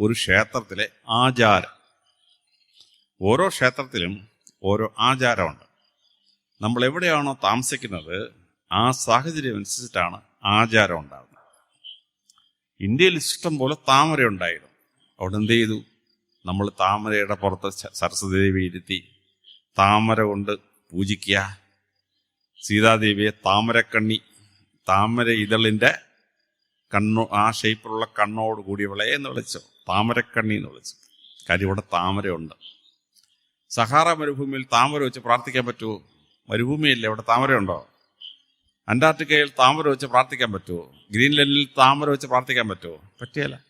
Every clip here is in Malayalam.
ഒരു ക്ഷേത്രത്തിലെ ആചാരം. ഓരോ ക്ഷേത്രത്തിലും ഓരോ ആചാരമുണ്ട്. നമ്മൾ എവിടെയാണോ താമസിക്കുന്നത് ആ സാഹചര്യം അനുസരിച്ചിട്ടാണ് ആചാരം ഉണ്ടാകുന്നത് ഇന്ത്യയിൽ ഇഷ്ടം പോലെ താമര ഉണ്ടായിരുന്നു. അവിടെ എന്ത് ചെയ്തു? നമ്മൾ താമരയുടെ പുറത്ത് സ- സരസ്വതി ഇരുത്തി താമര കൊണ്ട് പൂജിക്കുക. സീതാദേവിയെ താമരക്കണ്ണി താമര ഇതളിന്റെ കണ്ണു ആ ഷേപ്പിലുള്ള കണ്ണോട് കൂടിയവളെ എന്ന് വിളിച്ചു. താമരക്കണ്ണി എന്ന് വിളിച്ചു. കാര്യം ഇവിടെ താമരയുണ്ട്. സഹാറ മരുഭൂമിയിൽ താമര വെച്ച് പ്രാർത്ഥിക്കാൻ പറ്റുമോ മരുഭൂമിയല്ലേ ഇവിടെ താമരയുണ്ടോ? അന്റാർട്ടിക്കയിൽ താമര വെച്ച് പ്രാർത്ഥിക്കാൻ പറ്റുമോ ഗ്രീൻലൻഡിൽ താമര വെച്ച് പ്രാർത്ഥിക്കാൻ പറ്റുമോ പറ്റിയല്ല.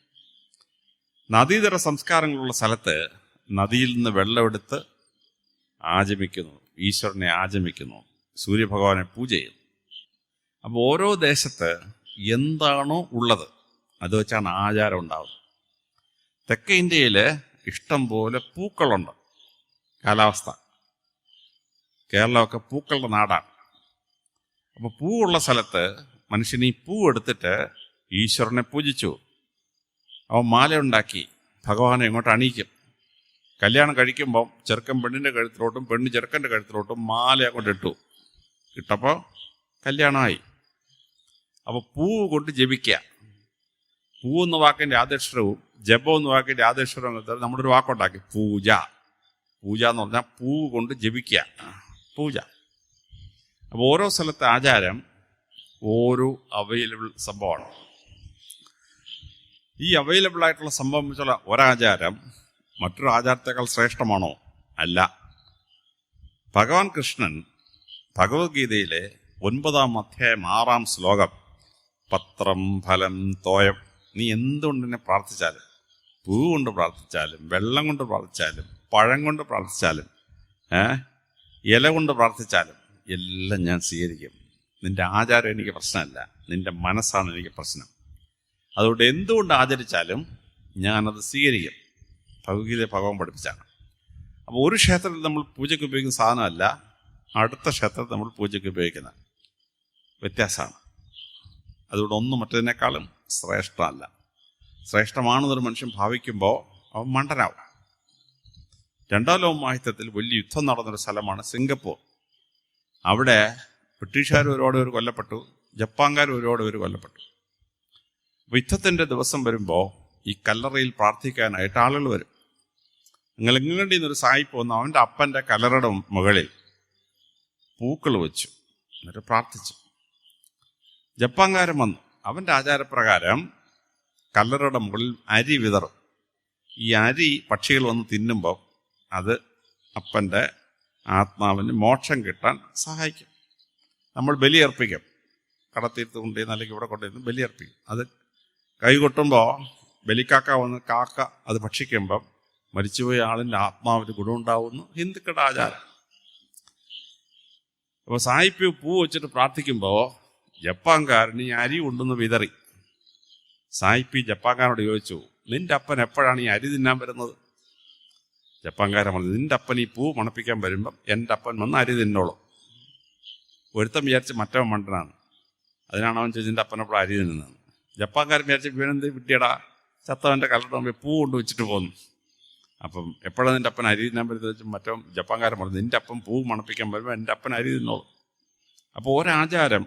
നദീതര സംസ്കാരങ്ങളുള്ള സ്ഥലത്ത് നദിയിൽ നിന്ന് വെള്ളമെടുത്ത് ആചമിക്കുന്നു. ഈശ്വരനെ ആചമിക്കുന്നു. സൂര്യഭഗവാനെ പൂജ ചെയ്യുന്നു. അപ്പോൾ ഓരോ ദേശത്ത് എന്താണോ ഉള്ളത് അത് വെച്ചാണ് ആചാരം ഉണ്ടാവുന്നത്. തെക്കേ ഇന്ത്യയിൽ ഇഷ്ടം പോലെ പൂക്കളുണ്ട്. കാലാവസ്ഥ. കേരളമൊക്കെ പൂക്കളുടെ നാടാണ്. അപ്പോൾ പൂവുള്ള സ്ഥലത്ത് മനുഷ്യൻ ഈ പൂ എടുത്തിട്ട് ഈശ്വരനെ പൂജിച്ചു. അവൻ മാല ഉണ്ടാക്കി ഭഗവാനെ ഇങ്ങോട്ട് അണിയിക്കും. കല്യാണം കഴിക്കുമ്പം ചെറുക്കൻ പെണ്ണിന്റെ കഴുത്തിലോട്ടും പെണ്ണ് ചെറുക്കന്റെ കഴുത്തിലോട്ടും മാല അങ്ങോട്ട് ഇട്ടു. ഇട്ടപ്പോൾ കല്യാണമായി. അപ്പോൾ പൂവ് കൊണ്ട് ജപിക്കുക പൂ എന്ന വാക്കിന്റെ ആദക്ഷരവും ജപം എന്ന് രാധേശ്വരം എന്ന് നമ്മുടെ ഒരു വാക്കുണ്ടാക്കി. പൂജ. പൂജ എന്ന് പറഞ്ഞാൽ പൂ കൊണ്ട് ജപിക്കുക. പൂജ. അപ്പോൾ ഓരോ സ്ഥലത്തെ ആചാരം ഓരോ അവൈലബിൾ സംഭവമാണ്. ഈ അവൈലബിൾ ആയിട്ടുള്ള സംഭവം വെച്ചുള്ള ഒരാചാരം മറ്റൊരു ആചാരത്തെക്കാൾ ശ്രേഷ്ഠമാണോ? അല്ല. ഭഗവാൻ കൃഷ്ണൻ ഭഗവത്ഗീതയിലെ ഒൻപതാം അധ്യായം ആറാം ശ്ലോകം പത്രം ഫലം തോയം. നീ എന്തുകൊണ്ടിനെ പ്രാർത്ഥിച്ചാലും പൂ കൊണ്ട് പ്രാർത്ഥിച്ചാലും വെള്ളം കൊണ്ട് പ്രാർത്ഥിച്ചാലും പഴം കൊണ്ട് പ്രാർത്ഥിച്ചാലും ഇല കൊണ്ട് പ്രാർത്ഥിച്ചാലും എല്ലാം ഞാൻ സ്വീകരിക്കും. നിന്റെ ആചാരം എനിക്ക് പ്രശ്നമല്ല. നിന്റെ മനസ്സാണ് എനിക്ക് പ്രശ്നം. അതുകൊണ്ട് എന്തുകൊണ്ട് ആചരിച്ചാലും ഞാനത് സ്വീകരിക്കും. ഭഗവത്ഗീത ഭഗവാൻ പഠിപ്പിച്ചാണ്. അപ്പോൾ ഒരു ക്ഷേത്രത്തിൽ നമ്മൾ പൂജയ്ക്ക് ഉപയോഗിക്കുന്ന സാധനമല്ല അടുത്ത ക്ഷേത്രത്തിൽ നമ്മൾ പൂജയ്ക്ക് ഉപയോഗിക്കുന്ന വ്യത്യാസമാണ്. അതുകൊണ്ട് ഒന്നും മറ്റതിനേക്കാളും ശ്രേഷ്ഠമല്ല. ശ്രേഷ്ഠമാണെന്നൊരു മനുഷ്യൻ ഭാവിക്കുമ്പോൾ അവൻ മണ്ടനാവും. രണ്ടാം ലോക മഹായുദ്ധത്തിൽ വലിയ യുദ്ധം നടന്നൊരു സ്ഥലമാണ് സിംഗപ്പൂർ. അവിടെ ബ്രിട്ടീഷുകാർ ഒരുപാട് പേര് കൊല്ലപ്പെട്ടു ജപ്പാൻകാർ ഒരുപാട് പേര് കൊല്ലപ്പെട്ടു. യുദ്ധത്തിന്റെ ദിവസം വരുമ്പോൾ ഈ കല്ലറയിൽ പ്രാർത്ഥിക്കാനായിട്ട് ആളുകൾ വരും. നിങ്ങൾ ഇംഗ്ലണ്ടിൽ നിന്നൊരു സായിപ്പ് വന്നു അവന്റെ അപ്പന്റെ കല്ലറയുടെ മുകളിൽ പൂക്കൾ വെച്ചു. എന്നിട്ട് പ്രാർത്ഥിച്ചു. ജപ്പാൻകാരൻ വന്നു. അവന്റെ ആചാരപ്രകാരം കല്ലറയുടെ മുകളിൽ അരി വിതറും. ഈ അരി പക്ഷികൾ വന്ന് തിന്നുമ്പോൾ അത് അപ്പന്റെ ആത്മാവിന് മോക്ഷം കിട്ടാൻ സഹായിക്കും. നമ്മൾ ബലിയർപ്പിക്കും. കടത്തീർത്ത് കൊണ്ടുവന്ന് അല്ലെങ്കിൽ ഇവിടെ കൊണ്ടുവന്ന് ബലിയർപ്പിക്കും. അത് കൈ കൊട്ടുമ്പോൾ ബലിക്കാക്ക വന്ന് കാക്ക അത് ഭക്ഷിക്കുമ്പം മരിച്ചുപോയ ആളിന്റെ ആത്മാവിന് ഗുണമുണ്ടാവുന്നു. ഹിന്ദുക്കളുടെ ആചാരം. അപ്പോൾ സായിപ്പ് പൂ വെച്ചിട്ട് പ്രാർത്ഥിക്കുമ്പോൾ ജപ്പാൻകാരന് ഈ അരി കൊണ്ടുവന്ന് വിതറി. സായിപ്പി ജപ്പാൻകാരനോട് ചോദിച്ചു നിന്റെ അപ്പൻ എപ്പോഴാണ് ഈ അരി തിന്നാൻ വരുന്നത്? ജപ്പാൻകാരൻ പറഞ്ഞു നിന്റെ അപ്പൻ ഈ പൂ മണപ്പിക്കാൻ വരുമ്പം എന്റെ അപ്പൻ വന്ന് അരി തിന്നോളും. ഒരുത്തം വിചാരിച്ച് മറ്റവൻ മണ്ടനാണ്. അതിനാണ് അവൻ ചോദിച്ചത് നിന്റെ അപ്പനപ്പോൾ അരി തിന്നുന്നത് ജപ്പാൻകാരൻ വിചാരിച്ച് വീണെന്ത് വിട്ടിയടാ ചത്തവന്റെ കലയുടെ മുമ്പിൽ പൂ കൊണ്ട് വെച്ചിട്ട് പോന്നു. അപ്പം എപ്പോഴാണ് നിന്റെ അപ്പൻ അരി തിന്നാൻ വരുന്നത് വെച്ചാൽ മറ്റോ ജപ്പാൻകാരൻ പറഞ്ഞു നിന്റെ അപ്പൻ പൂ മണപ്പിക്കാൻ വരുമ്പോൾ എന്റെ അപ്പൻ അരി തിന്നോളും. അപ്പോൾ ഒരാചാരം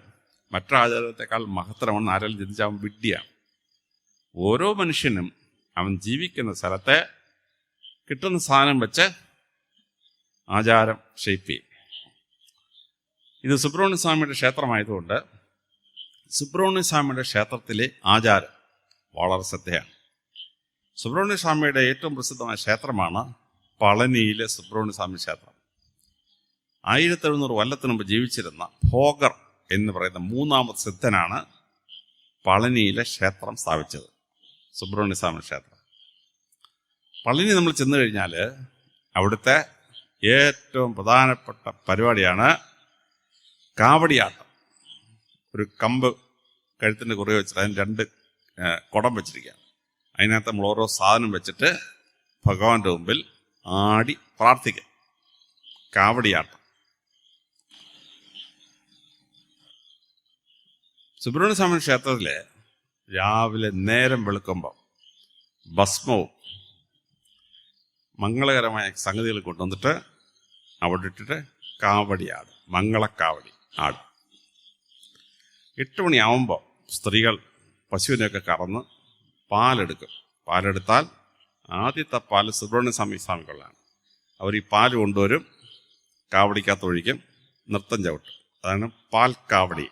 മറ്റൊരാചാരത്തെക്കാൾ മഹത്തരമാണെന്ന് ആരെങ്കിലും ചിന്തിച്ചാൽ അവൻ വിഡ്ഢിയാണ്. ഓരോ മനുഷ്യനും അവൻ ജീവിക്കുന്ന സ്ഥലത്തെ കിട്ടുന്ന സാധനം വെച്ച് ആചാരം ഷെയ്പ്പ് ചെയ്യും ഇത് സുബ്രഹ്മണ്യ സ്വാമിയുടെ ക്ഷേത്രമായതുകൊണ്ട് സുബ്രഹ്മണ്യ സ്വാമിയുടെ ക്ഷേത്രത്തിലെ ആചാരം വളരെ ശ്രദ്ധയാണ്. സുബ്രഹ്മണ്യ സ്വാമിയുടെ ഏറ്റവും പ്രസിദ്ധമായ ക്ഷേത്രമാണ് പളനിയിലെ സുബ്രഹ്മണ്യ സ്വാമി ക്ഷേത്രം. ആയിരത്തി എഴുന്നൂറ് കൊല്ലത്തിന് മുമ്പ് ജീവിച്ചിരുന്ന ഭോഗർ എന്ന് പറയുന്ന മൂന്നാമത്തെ സിദ്ധനാണ് പളനിയിലെ ക്ഷേത്രം സ്ഥാപിച്ചത്. സുബ്രഹ്മണ്യ സ്വാമി ക്ഷേത്രം. പളനി നമ്മൾ ചെന്നു കഴിഞ്ഞാൽ അവിടുത്തെ ഏറ്റവും പ്രധാനപ്പെട്ട പരിപാടിയാണ് കാവടിയാട്ടം. ഒരു കമ്പ് കഴുത്തിന്റെ കുറേ വെച്ചിട്ട് അതിന് രണ്ട് കുടം വെച്ചിരിക്കുകയാണ്. അതിനകത്ത് നമ്മൾ ഓരോ സാധനം വെച്ചിട്ട് ഭഗവാന്റെ മുമ്പിൽ ആടി പ്രാർത്ഥിക്കാം. കാവടിയാട്ടം. സുബ്രഹ്മണ്യ ക്ഷേത്രത്തിലെ ക്ഷേത്രത്തിൽ രാവിലെ നേരം വെളുക്കുമ്പോൾ ഭസ്മവും മംഗളകരമായ സംഗതികൾ കൊണ്ടുവന്നിട്ട് അവിടെ ഇട്ടിട്ട് കാവടി ആടും മംഗളക്കാവടി ആടും. എട്ട് മണിയാവുമ്പോൾ സ്ത്രീകൾ പശുവിനെയൊക്കെ കറന്ന് പാലെടുക്കും. പാലെടുത്താൽ ആദ്യത്തെ പാൽ സുബ്രഹ്മണ്യ സ്വാമി സ്വാമികളാണ് അവർ ഈ പാൽ കൊണ്ടുവരും കാവടിക്കകത്ത് ഒഴിക്കും നൃത്തം ചവിട്ടും. അതാണ് പാൽ കാവടി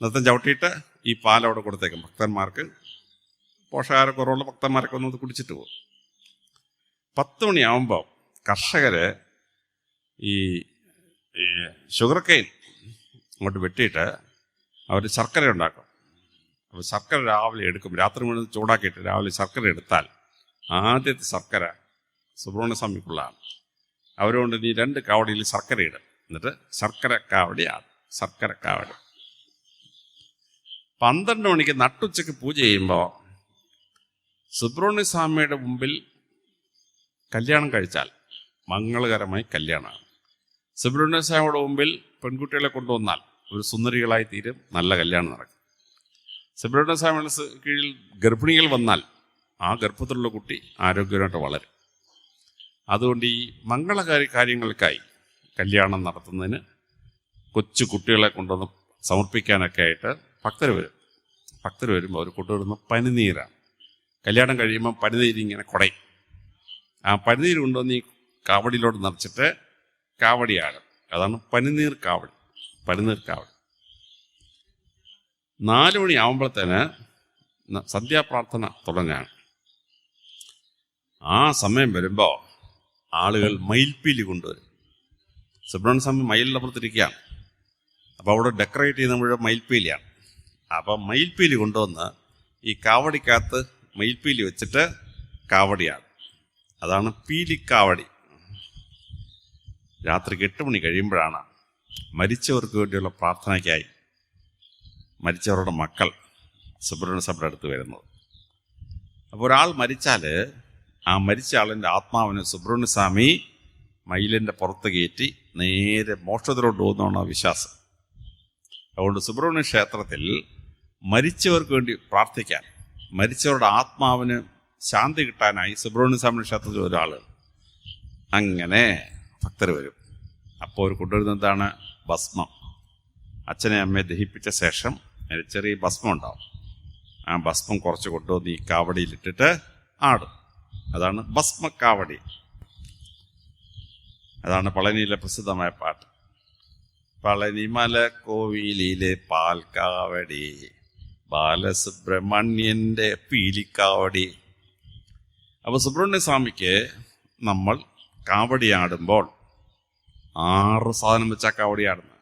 നൃത്തം ചവിട്ടിയിട്ട് ഈ പാൽ അവിടെ കൊടുത്തേക്കും. ഭക്തന്മാർക്ക് പോഷകാരക്കുറവുള്ള ഭക്തന്മാരൊക്കെ ഒന്ന് കുടിച്ചിട്ട് പോകും. പത്ത് മണിയാവുമ്പോൾ കർഷകര് ഈ ഷുഗർ കെയിൻ അങ്ങോട്ട് വെട്ടിയിട്ട് അവർ ശർക്കര ഉണ്ടാക്കും. അപ്പോൾ ശർക്കര രാവിലെ എടുക്കും. രാത്രി മുഴുവൻ ചൂടാക്കിയിട്ട് രാവിലെ ശർക്കര എടുത്താൽ ആദ്യത്തെ ശർക്കര സുബ്രഹ്മണ്യ സ്വാമിക്കുള്ളതാണ് അവരുകൊണ്ട് നീ രണ്ട് കാവടിയിൽ ശർക്കര ഇടും. എന്നിട്ട് ശർക്കര കാവടിയാണ് ശർക്കര കാവടി. പന്ത്രണ്ട് മണിക്ക് നട്ടുച്ചയ്ക്ക് പൂജ ചെയ്യുമ്പോൾ സുബ്രഹ്മണ്യ സ്വാമിയുടെ മുമ്പിൽ കല്യാണം കഴിച്ചാൽ മംഗളകരമായി കല്യാണമാണ്. സുബ്രഹ്മണ്യ സ്വാമിയുടെ മുമ്പിൽ പെൺകുട്ടികളെ കൊണ്ടുവന്നാൽ ഒരു സുന്ദരികളായി തീരും നല്ല കല്യാണം നടക്കും. സുബ്രഹ്മണ്യ സ്വാമിയുടെ കീഴിൽ ഗർഭിണികൾ വന്നാൽ ആ ഗർഭത്തിലുള്ള കുട്ടി ആരോഗ്യമായിട്ട് വളരും. അതുകൊണ്ട് ഈ മംഗളകാര്യ കാര്യങ്ങൾക്കായി കല്യാണം നടത്തുന്നതിന് കൊച്ചു കുട്ടികളെ കൊണ്ടുവന്ന് സമർപ്പിക്കാനൊക്കെ ആയിട്ട് ഭക്തർ വരും. ഭക്തർ വരുമ്പോൾ അവർ കൊണ്ടുവരുന്ന പനിനീരാണ്. കല്യാണം കഴിയുമ്പോൾ പനിനീര് ഇങ്ങനെ കുടയും. ആ പനിനീര് കൊണ്ടുവന്ന് ഈ കാവടിയിലോട്ട് നിറച്ചിട്ട് കാവടിയാണ് അതാണ് പനിനീർ കാവടി. പനിനീർ കാവടി. നാല് മണി സന്ധ്യാപ്രാർത്ഥന തുടങ്ങാണ്. ആ സമയം വരുമ്പോൾ ആളുകൾ മയിൽപ്പീലി കൊണ്ടുവരും. സുബ്രഹ്മണ്യ സ്വാമി മയിലിന്റെ അപ്പുറത്തിരിക്കുകയാണ് അപ്പോൾ അവിടെ ഡെക്കറേറ്റ് ചെയ്യുന്ന മുഴുവൻ മയിൽപ്പീലിയാണ്. അപ്പം മയിൽപ്പീലി കൊണ്ടുവന്ന് ഈ കാവടിക്കകത്ത് മയിൽപ്പീലി വെച്ചിട്ട് കാവടിയാണ്. അതാണ് പീലിക്കാവടി. രാത്രിക്ക് എട്ട് മണി കഴിയുമ്പോഴാണ് മരിച്ചവർക്ക് വേണ്ടിയുള്ള പ്രാർത്ഥനയ്ക്കായി മരിച്ചവരുടെ മക്കൾ സുബ്രഹ്മണ്യ സഭയുടെ അടുത്ത് വരുന്നത്. അപ്പോൾ ഒരാൾ മരിച്ചാൽ ആ മരിച്ച ആളിന്റെ ആത്മാവിനെ സുബ്രഹ്മണ്യ സ്വാമി മയിലിന്റെ പുറത്ത് കയറ്റി നേരെ മോക്ഷത്തിലോട്ട് പോകുന്നതാണ് വിശ്വാസം. അതുകൊണ്ട് സുബ്രഹ്മണ്യ ക്ഷേത്രത്തിൽ മരിച്ചവർക്ക് വേണ്ടി പ്രാർത്ഥിക്കാൻ. മരിച്ചവരുടെ ആത്മാവിന് ശാന്തി കിട്ടാനായി സുബ്രഹ്മണ്യ സ്വാമി ക്ഷേത്രത്തിൽ ഒരാൾ. അങ്ങനെ ഭക്തർ വരും. അപ്പോൾ അവർ കൊണ്ടുവരുന്ന എന്താണ്? ഭസ്മം. അച്ഛനെ അമ്മയെ ദഹിപ്പിച്ച ശേഷം ചെറിയ ഭസ്മം ഉണ്ടാവും. ആ ഭസ്മം കുറച്ച് കൊണ്ടുവന്ന് ഈ കാവടിയിലിട്ടിട്ട് ആടും. അതാണ് ഭസ്മക്കാവടി അതാണ് പളനിയിലെ പ്രസിദ്ധമായ പാട്ട്. പളനിമല കോവിലിലെ പാൽക്കാവടി ബാലസുബ്രഹ്മണ്യന്റെ പീലിക്കാവടി. അപ്പൊ സുബ്രഹ്മണ്യ സ്വാമിക്ക് നമ്മൾ കാവടിയാടുമ്പോൾ ആറ് സാധനം വെച്ചാ കാവടി ആടുന്നത്.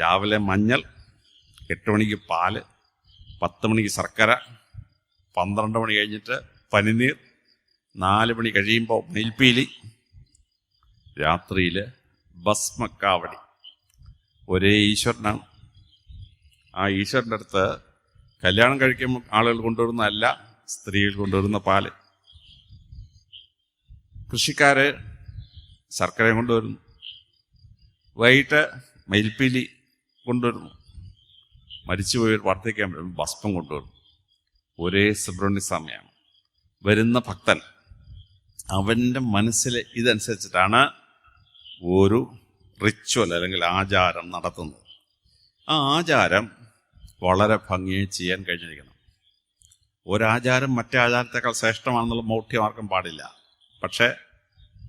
രാവിലെ മഞ്ഞൾ എട്ട് മണിക്ക് പാൽ പത്ത് മണിക്ക് ശർക്കര പന്ത്രണ്ട് മണി കഴിഞ്ഞിട്ട് പനിനീർ നാല് മണി കഴിയുമ്പോൾ നെൽപ്പീലി രാത്രിയിൽ ഭസ്മക്കാവടി. ഒരേ ഈശ്വരനാണ്. ആ ഈശ്വരന്റെ അടുത്ത് കല്യാണം കഴിക്കുമ്പോൾ ആളുകൾ കൊണ്ടുവരുന്നതല്ല സ്ത്രീകൾ കൊണ്ടുവരുന്ന പാൽ. കൃഷിക്കാര് ശർക്കര കൊണ്ടുവരുന്നു. വൈകിട്ട് മയിൽപ്പീലി കൊണ്ടുവരുന്നു. മരിച്ചുപോയവർ വാർദ്ധക്യം പറ്റും ഭസ്മം കൊണ്ടുവരുന്നു. ഒരേ സുബ്രഹ്മണ്യ സ്വാമിയാണ്. വരുന്ന ഭക്തൻ അവന്റെ മനസ്സിൽ ഇതനുസരിച്ചിട്ടാണ് ഒരു റിച്വൽ അല്ലെങ്കിൽ ആചാരം നടത്തുന്നത്. ആ ആചാരം വളരെ ഭംഗിയായി ചെയ്യാൻ കഴിഞ്ഞിരിക്കണം. ഒരാചാരം മറ്റേ ആചാരത്തെക്കാൾ ശ്രേഷ്ഠമാണെന്നുള്ള മൗഢ്യം ആർക്കും പാടില്ല. പക്ഷേ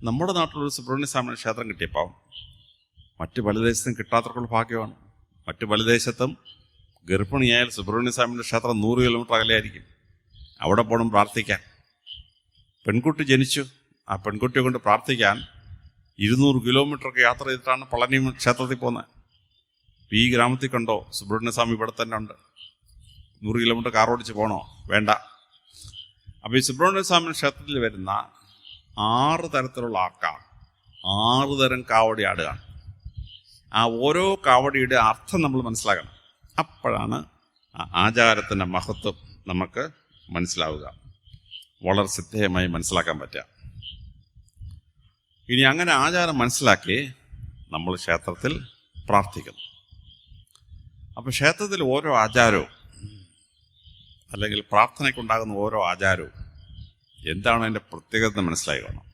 നമ്മുടെ നാട്ടിലൊരു സുബ്രഹ്മണ്യ സ്വാമി ക്ഷേത്രം കിട്ടിയപ്പോൾ മറ്റു പല ദേശത്തും കിട്ടാത്തവർക്കുള്ള ഭാഗ്യമാണ്. മറ്റു പല ദേശത്തും ഗർഭിണിയായാൽ സുബ്രഹ്മണ്യ സ്വാമിയുടെ ക്ഷേത്രം നൂറ് കിലോമീറ്റർ അകലെയായിരിക്കും. അവിടെ പോകണം പ്രാർത്ഥിക്കാൻ. പെൺകുട്ടി ജനിച്ചു. ആ പെൺകുട്ടിയെ കൊണ്ട് പ്രാർത്ഥിക്കാൻ ഇരുന്നൂറ് കിലോമീറ്ററൊക്കെ യാത്ര ചെയ്തിട്ടാണ് പളനി ക്ഷേത്രത്തിൽ പോകുന്നത്. ഈ ഗ്രാമത്തിൽ കണ്ടോ? സുബ്രഹ്മണ്യ സ്വാമി ഇവിടെ തന്നെ ഉണ്ട്. നൂറ് കിലോമീറ്റർ കാർ ഓടിച്ച് പോകണോ വേണ്ട. അപ്പോൾ ഈ സുബ്രഹ്മണ്യ സ്വാമി ക്ഷേത്രത്തിൽ വരുന്ന ആറ് തരത്തിലുള്ള ആൾക്കാർ ആറ് തരം കാവടി ആടുകയാണ് ആ ഓരോ കാവടിയുടെ അർത്ഥം നമ്മൾ മനസ്സിലാക്കണം. അപ്പോഴാണ് ആചാരത്തിന്റെ മഹത്വം നമുക്ക് മനസ്സിലാവുക. വളരെ ശ്രദ്ധേയമായി മനസ്സിലാക്കാൻ പറ്റുക. ഇനി അങ്ങനെ ആചാരം മനസ്സിലാക്കി നമ്മൾ ക്ഷേത്രത്തിൽ പ്രാർത്ഥിക്കുന്നു. അപ്പോൾ ക്ഷേത്രത്തിൽ ഓരോ ആചാരവും അല്ലെങ്കിൽ പ്രാർത്ഥനയ്ക്കുണ്ടാകുന്ന ഓരോ ആചാരവും എന്താണ് അതിന്റെ പ്രത്യേകത മനസ്സിലായി കാണും.